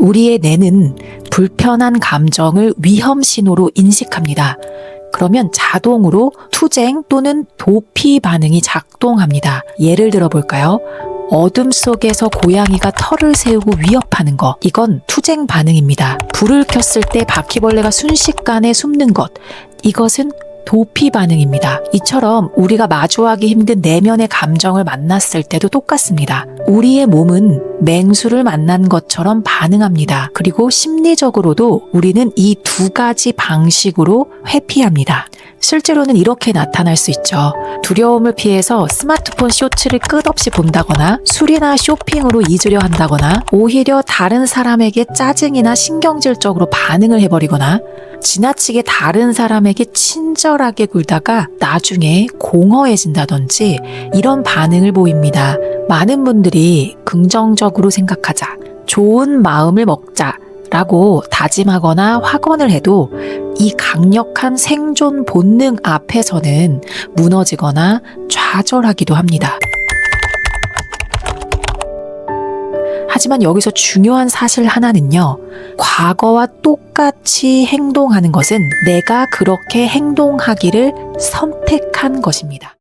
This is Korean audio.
우리의 뇌는 불편한 감정을 위험 신호로 인식합니다. 그러면 자동으로 투쟁 또는 도피 반응이 작동합니다. 예를 들어 볼까요? 어둠 속에서 고양이가 털을 세우고 위협하는 것. 이건 투쟁 반응입니다. 불을 켰을 때 바퀴벌레가 순식간에 숨는 것. 이것은 도피 반응입니다. 이처럼 우리가 마주하기 힘든 내면의 감정을 만났을 때도 똑같습니다. 우리의 몸은 맹수를 만난 것처럼 반응합니다. 그리고 심리적으로도 우리는 이 두 가지 방식으로 회피합니다. 실제로는 이렇게 나타날 수 있죠. 두려움을 피해서 스마트폰 쇼츠를 끝없이 본다거나 술이나 쇼핑으로 잊으려 한다거나 오히려 다른 사람에게 짜증이나 신경질적으로 반응을 해버리거나 지나치게 다른 사람에게 친절하게 굴다가 나중에 공허해진다든지 이런 반응을 보입니다. 많은 분들이 긍정적으로 생각하자, 좋은 마음을 먹자, 라고 다짐하거나 확언을 해도 이 강력한 생존 본능 앞에서는 무너지거나 좌절하기도 합니다. 하지만 여기서 중요한 사실 하나는요. 과거와 똑같이 행동하는 것은 내가 그렇게 행동하기를 선택한 것입니다.